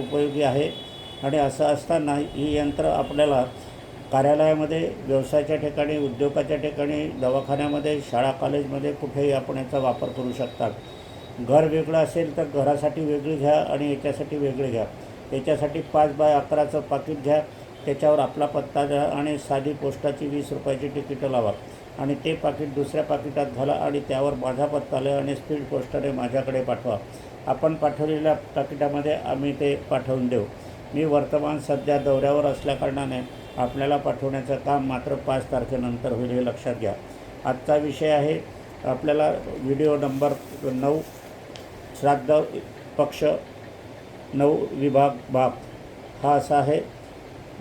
उपयोगी आहे. आणि असं असताना ही यंत्र आपल्याला कार्यालयामध्ये व्यवसायाच्या ठिकाणी उद्योगाच्या ठिकाणी दवाखान्यामध्ये शाळा कॉलेजमध्ये कुठेही आपण याचा वापर करू शकतात. घर वेगळं असेल तर घरासाठी वेगळी घ्या आणि याच्यासाठी वेगळी घ्या. याच्यासाठी पाच बाय अकराचं पाकिट घ्या. त्याच्यावर आपला पत्ता द्या आणि साधी पोस्टाची वीस रुपयाची तिकीटं लावा. आणि ते पाकिट दुसऱ्या पाकिटात घाला आणि त्यावर माझा पत्ता लिहा आणि स्पीड पोस्टाने माझ्याकडे पाठवा. आपण पाठवलेल्या पाकिटामध्ये आम्ही ते पाठवून देऊ. मी वर्तमान सध्या दौऱ्यावर असल्याकारणाने आपल्याला पाठवण्याचं काम मात्र पाच तारखेनंतर होईल हे लक्षात घ्या. आजचा विषय आहे आपल्याला व्हिडिओ नंबर नऊ श्राद्ध पक्ष नऊ विभाग भाग हा असा आहे.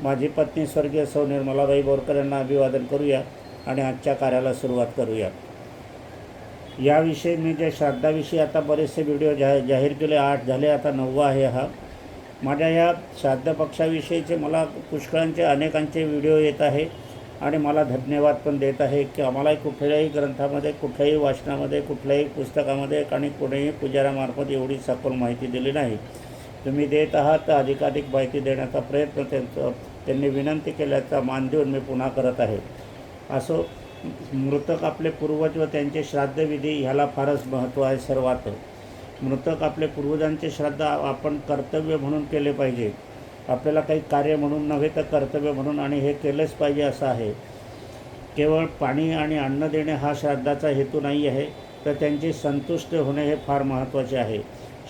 माझी पत्नी स्वर्गीय सौ निर्मलाबाई बोरकर यांना अभिवादन करूया आणि आजच्या कार्याला सुरुवात करूया. याविषयी मी जे श्राद्धाविषयी आता बरेचसे व्हिडिओ जा जाहीर केले. आठ झाले आता नववा आहे हा. माझ्या या श्राद्ध पक्षाविषयीचे मला पुष्कळांचे अनेकांचे व्हिडिओ येत आहे आणि मला धन्यवाद पण देत आहे की आम्हालाही कुठल्याही ग्रंथामध्ये कुठल्याही वाचनामध्ये कुठल्याही पुस्तकामध्ये आणि कोणीही पुजाऱ्यामार्फत एवढी सखोल माहिती दिली नाही. तुम्ही देत आहात तर अधिकाधिक माहिती देण्याचा प्रयत्न त्यांचं त्यांनी विनंती केल्याचा मान देऊन मी पुन्हा करत आहे. असो मृतक आपले पूर्वज व त्यांचे श्राद्धविधी ह्याला फारच महत्त्व आहे सर्वात. मृतक आपले पूर्वजांचे श्राद्ध आपण कर्तव्य म्हणून केले पाहिजे. आपल्याला काही कार्य म्हणून नव्हे तर कर्तव्य म्हणून आणि हे केलंच पाहिजे असं आहे. केवळ पाणी आणि अन्न देणे हा श्राद्धाचा हेतू नाही आहे तर त्यांची संतुष्ट होणे हे फार महत्त्वाचे आहे.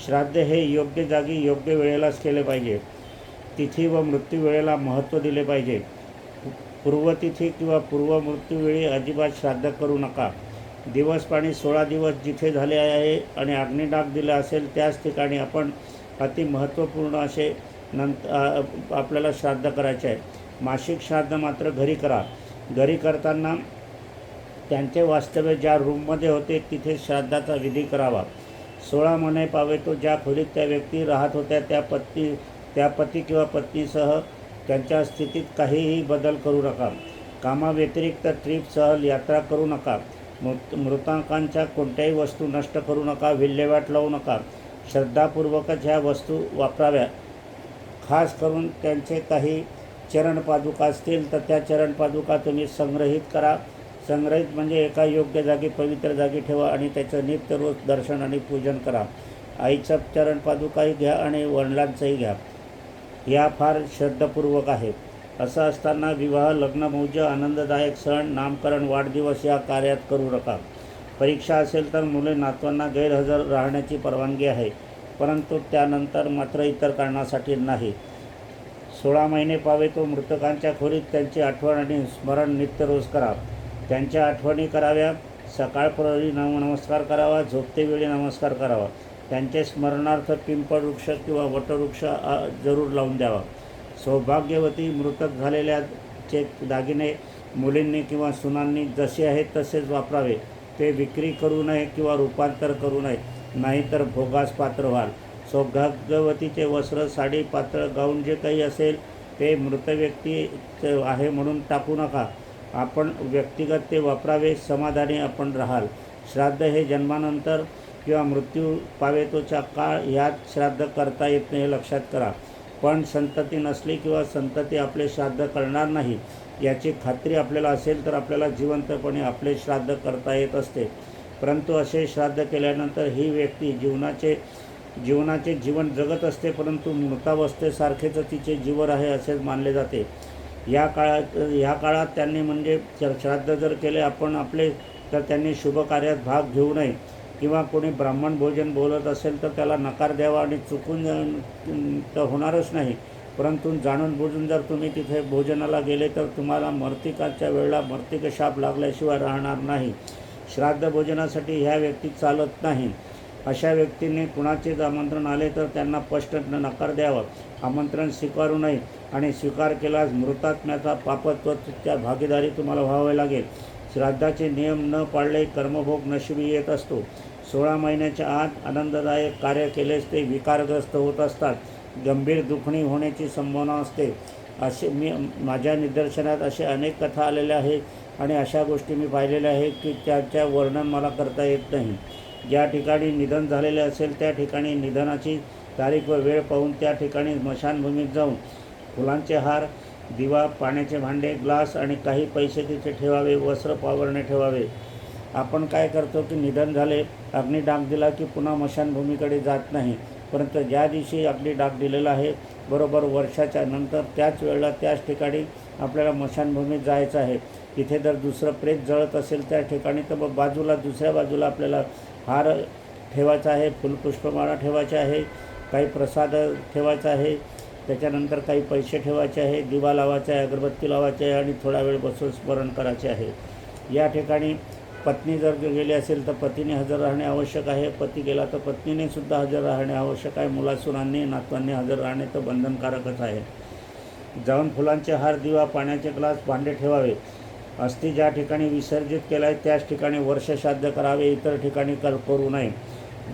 श्राद्ध हे योग्य जागी योग्य वेळेलाच केले पाहिजे. तिथी व मृत्यू वेळेला महत्त्व दिले पाहिजे. पूर्वतिथी किंवा पूर्व मृत्यूवेळी अजिबात श्राद्ध करू नका. दिवस पाणी सोळा दिवस जिथे झाले आहे आणि अग्निडाग दिला असेल त्याच ठिकाणी आपण अति महत्त्वपूर्ण असे नंतर आपल्याला श्राद्ध करायचे आहे. मासिक श्राद्ध मात्र घरी करा. घरी करताना त्यांचे वास्तव्य ज्या रूममध्ये होते तिथे श्राद्धाचा विधी करावा. सोळा महिने पावे तो ज्या खोलीत त्या व्यक्ती राहत होत्या त्या पत्नी त्या पती किंवा पत्नीसह त्यांच्या स्थितीत काहीही बदल करू नका. कामाव्यतिरिक्त ट्रीपसह यात्रा करू नका. मृत मृतांकांच्या कोणत्याही वस्तू नष्ट करू नका विल्हेवाट लावू नका. श्रद्धापूर्वकच ह्या वस्तू वापराव्या. खास करून त्यांचे काही चरणपादुका असतील तर त्या चरणपादुका तुम्ही संग्रहित करा. संग्रहित म्हणजे एका योग्य जागी पवित्र जागी ठेवा आणि त्याचं नित्य रोज दर्शन आणि पूजन करा. आईचं चरणपादुकाही घ्या आणि वडिलांचंही घ्या. या फार श्रद्धापूर्वक आहेत. असं असताना विवाह लग्नमौज आनंददायक सण नामकरण वाढदिवस या कार्यात करू नका. परीक्षा असेल तर मुले नातवांना गैरहजर राहण्याची परवानगी आहे परंतु त्यानंतर मात्र इतर कारणासाठी नाही. सोळा महिने पावे तो मृतकांच्या खोलीत त्यांची आठवण आणि स्मरण नित्य रोज करा. त्यांच्या आठवणी कराव्या सकाळप्रहरी नम नमस्कार करावा झोपतेवेळी नमस्कार करावा. त्यांचे स्मरणार्थ पिंपळ वृक्ष किंवा वटवृक्ष जरूर लावून द्यावा. सौभाग्यवती मृतक झालेल्याचे दागिने मुलींनी किंवा सुनांनी जसे आहेत तसेच वापरावे. ते विक्री करू नये किंवा रूपांतर करू नये नाहीतर भोगास पात्र व्हाल. सौभाग्यवतीचे वस्त्र साडी पात्र गाऊन जे काही असेल ते मृत व्यक्ती आहे म्हणून टाकू नका. आपण व्यक्तिगत ते वापरावे समाधानी आपण राहाल. श्राद्ध हे जन्मानंतर किंवा मृत्यू पावेतोच्या काळ ह्यात श्राद्ध करता येत नाही हे लक्षात करा. पण संतती नसली किंवा संतती आपले श्राद्ध करणार नाही याची खात्री आपल्याला असेल तर आपल्याला जिवंतपणे आपले श्राद्ध करता येत असते. परंतु असे श्राद्ध केल्यानंतर ही व्यक्ती जीवनाचे जीवनाचे जीवन जगत असते परंतु मृतावस्थेसारखेच तिचे जीवन आहे असेच मानले जाते. या काळात ह्या काळात त्यांनी म्हणजे श्राद्ध जर केले आपण आपले तर त्यांनी शुभ कार्यात भाग घेऊ नये. किंवा कोणी ब्राह्मण भोजन बोलत असेल तर त्याला नकार द्यावा आणि चुकून तर होणारच नाही. परंतु जाणून बुजून जर तुम्ही तिथे भोजनाला गेले तर तुम्हाला मर्तिकाच्या वेळेला मर्तिक शाप लागल्याशिवाय राहणार नाही. श्राद्ध भोजनासाठी ह्या व्यक्ती चालत नाही. अशा व्यक्तीने कुणाचेच आमंत्रण आले तर त्यांना स्पष्ट नकार द्यावा. आमंत्रण स्वीकारू नये आणि स्वीकार केल्यास मृतात्म्याचा पापत्व त्या भागीदारी तुम्हाला व्हावे लागेल. श्राद्धाचे नियम न पाळले कर्मभोग नशिबी येत असतो. सोळा महिन्याच्या आत आनंददायक कार्य केलेच ते विकारग्रस्त होत असतात. गंभीर दुखणी होण्याची संभावना असते. असे मी माझ्या निदर्शनात असे अनेक कथा आलेल्या आहेत आणि अशा गोष्टी मी पाहिलेल्या आहेत की त्याच्या वर्णन मला करता येत नाही. ज्या ठिकाणी निधन झालेले असेल त्या ठिकाणी निधनाची तारीख व वेळ पाहून त्या ठिकाणी स्मशानभूमीत जाऊन फुलांचे हार दिवा पाण्याचे भांडे ग्लास आणि काही पैसे तिथे ठेवावे वस्त्र पावरणे ठेवावे. आपण काय करतो की निधन झाले अग्निडाग दिला की पुन्हा मशानभूमीकडे जात नाही. परंतु ज्या दिवशी अग्निडाग दिलेला आहे बरोबर वर्षाच्या नंतर त्याच वेळेला त्याच ठिकाणी आपल्याला मशानभूमीत जायचं आहे. तिथे जर दुसरं प्रेत जळत असेल त्या ठिकाणी तर मग बाजूला दुसऱ्या बाजूला आपल्याला हार ठेवायचा आहे फुलपुष्पमाळा ठेवायचा आहे काही प्रसाद ठेवायचा आहे त्याच्यानंतर काही पैसे ठेवायचे आहे दिवा लावायचा आहे अगरबत्ती लावायची आहे आणि थोडा वेळ बसून स्मरण करायचे आहे. या ठिकाणी पत्नी जर गेली असेल तर पतीने हजर राहणे आवश्यक आहे. पती गेला तर पत्नीने सुद्धा हजर राहणे आवश्यक आहे. मुलासुरांनी नातवांनी हजर राहणे तर बंधनकारकच आहे. जाऊन फुलांचे हार दिवा पाण्याचे ग्लास भांडे ठेवावे. अस्थि ज्या ठिकाणी विसर्जित केला आहे त्याच ठिकाणी वर्षश्राद्ध करावे. इतर ठिकाणी कर करू नये.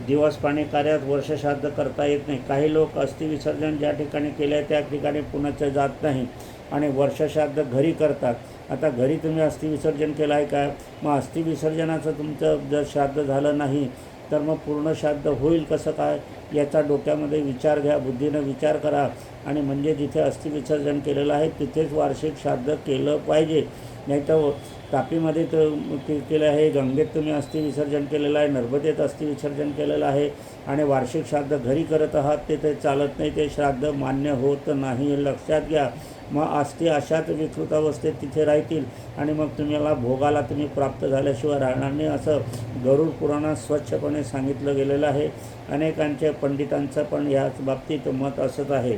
दिवस पाणी कार्यात वर्षश्राद्ध करता येत नाही. काही लोक अस्थि विसर्जन ज्या ठिकाणी केले आहे त्या ठिकाणी पुण्याचं जात नाही. आणि वर्षश्राद्ध घरी करतात. आता घरी तुम्ही अस्थि विसर्जन केलं आहे का? मग अस्थि विसर्जनाचं तुमचं जर श्राद्ध झालं नाही तर मग पूर्ण श्राद्ध होईल कसं काय? याचा डोक्यामध्ये विचार घ्या बुद्धीनं विचार करा. आणि म्हणजे जिथे अस्थि विसर्जन केलेलं आहे तिथेच वार्षिक श्राद्ध केलं पाहिजे. नाही तर तापीमध्ये तर के केलं आहे गंगेत तुम्ही अस्थिविसर्जन केलेलं आहे नर्मदेत अस्थि विसर्जन केलेलं आहे आणि वार्षिक श्राद्ध घरी करत आहात ते ते चालत नाही ते श्राद्ध मान्य होत नाही. लक्षात घ्या. मग आस्ती अशाच विकृत अवस्थेत तिथे राहतील आणि मग तुम्हाला भोगाला तुम्ही प्राप्त झाल्याशिवाय राहणार नाही असं गरुड पुराणात स्वच्छपणे सांगितलं गेलेलं आहे. अनेकांच्या पंडितांचं पण याच बाबतीत मत असत आहे.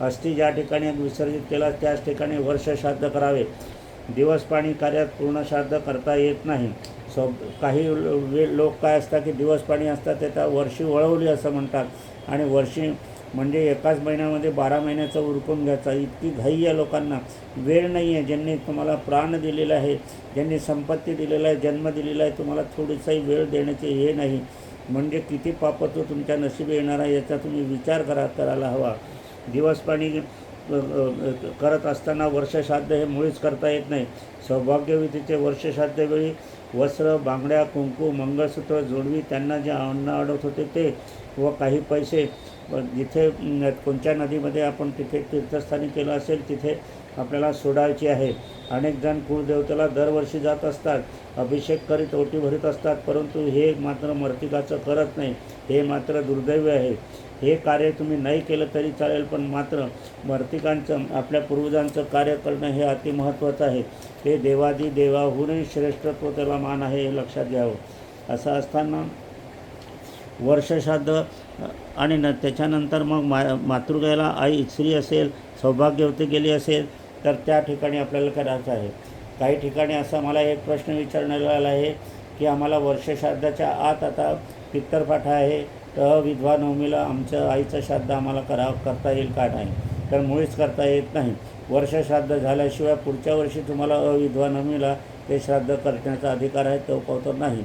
अस्थि ज्या ठिकाणी विसर्जित केला त्याच ठिकाणी वर्ष श्राद्ध करावे. दिवस पाणी कार्यात पूर्ण श्राद्ध करता येत नाही. सो काही लोक काय असतात की दिवस पाणी असतात त्याचा वर्षी वळवली असं म्हणतात. आणि वर्षी म्हणजे एकाच महिन्यामध्ये बारा महिन्याचं उरकून घ्यायचा. इतकी घाई या लोकांना. वेळ नाही आहे. ज्यांनी तुम्हाला प्राण दिलेला आहे ज्यांनी संपत्ती दिलेला आहे जन्म दिलेला आहे तुम्हाला थोडीसाही वेळ देण्याचे हे नाही. म्हणजे किती पापत्व तुमच्या नशिबी येणार आहे याचा तुम्ही विचार करा करायला हवा. दिवस पाणी करत असताना वर्षश्राद्ध हे मुळीच करता येत नाही. सौभाग्यविधीचे वर्षश्राद्धवेळी वस्त्र बांगड्या कुंकू मंगळसूत्र जोडवी त्यांना जे अन्न अडवत होते ते व काही पैसे जिथे कोणत्या नदीमध्ये आपण तिथे तीर्थस्थानी केलं असेल तिथे आपल्याला सोडायची आहे. अनेक जण कुळदेवतेला दरवर्षी जात असतात अभिषेक करीत ओटी भरीत असतात परंतु हे मात्र मर्तिकाचं करत नाही. हे मात्र दुर्दैवी आहे. हे कार्य तुम्ही नाही केलं तरी चालेल पण मात्र मर्तिकांचं आपल्या पूर्वजांचं कार्य करणं हे अतिमहत्त्वाचं आहे. हे देवादी देवाहूनही श्रेष्ठत्व त्याला मान आहे हे लक्षात घ्यावं. असं असताना वर्षश्राद्ध आणि न त्याच्यानंतर मग मा मातृगयाला आई स्त्री असेल सौभाग्यवती गेली असेल तर त्या ठिकाणी आपल्याला करायचं आहे. काही ठिकाणी असा मला एक प्रश्न विचारण्यात आला आहे की आम्हाला वर्षश्राद्धाच्या आत आता पित्तरपाठा आहे तर विधवा नवमीला आमच्या आईचं श्राद्ध आम्हाला करा करता येईल का नाही? तर मुळीच करता येत नाही. वर्षश्राद्ध झाल्याशिवाय पुढच्या वर्षी तुम्हाला अविधवा नवमीला ते श्राद्ध करण्याचा अधिकार आहे तो पावतो नाही.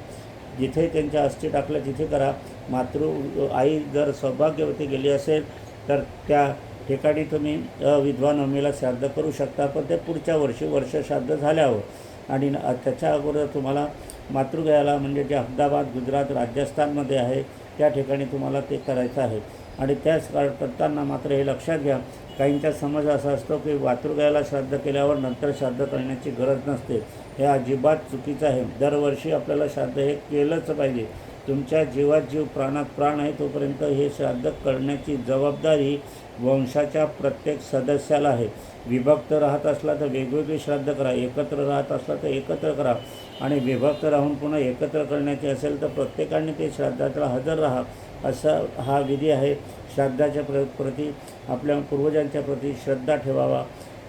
जिथे त्यांच्या अस्थि टाकलं तिथे करा. मातृ आई जर सौभाग्यवती गेली असेल तर त्या ठिकाणी तुम्ही विद्वान नवमीला श्राद्ध करू शकता. पण ते पुढच्या वर्षी वर्ष श्राद्ध झाल्यावर. आणि न- त्याच्या अगोदर तुम्हाला मातृगयाला म्हणजे जे अहमदाबाद गुजरात राजस्थानमध्ये आहे त्या ठिकाणी तुम्हाला ते करायचं आहे. आणि त्याच करताना मात्र हे लक्षात घ्या काहींचा समज असा असतो की मातृगयाला श्राद्ध केल्यावर नंतर श्राद्ध करण्याची गरज नसते. हे अजिबात चुकीचं आहे. दरवर्षी आपल्याला श्राद्ध हे केलंच पाहिजे. तुमच्या जीवात जीव प्राणात प्राण आहे तोपर्यंत हे श्राद्ध करण्याची जबाबदारी वंशाच्या प्रत्येक सदस्याला आहे. विभक्त राहत असला तर वेगवेगळी श्राद्ध करा एकत्र राहत असला तर एकत्र करा. आणि विभक्त राहून पुन्हा एकत्र करण्याचे असेल तर प्रत्येकाने ते श्राद्धाला हजर राहा. असा हा विधी आहे. श्राद्धाच्या प्र प्रती आपल्या पूर्वजांच्या प्रती श्रद्धा ठेवावा.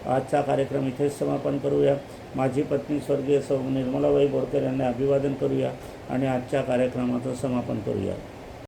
आजचा कार्यक्रम इथेच समापन करूया. माझी पत्नी स्वर्गीय सौ निर्मलाबाई बोरकर यांना अभिवादन करूया आणि आजच्या कार्यक्रमाचं समापन करूया.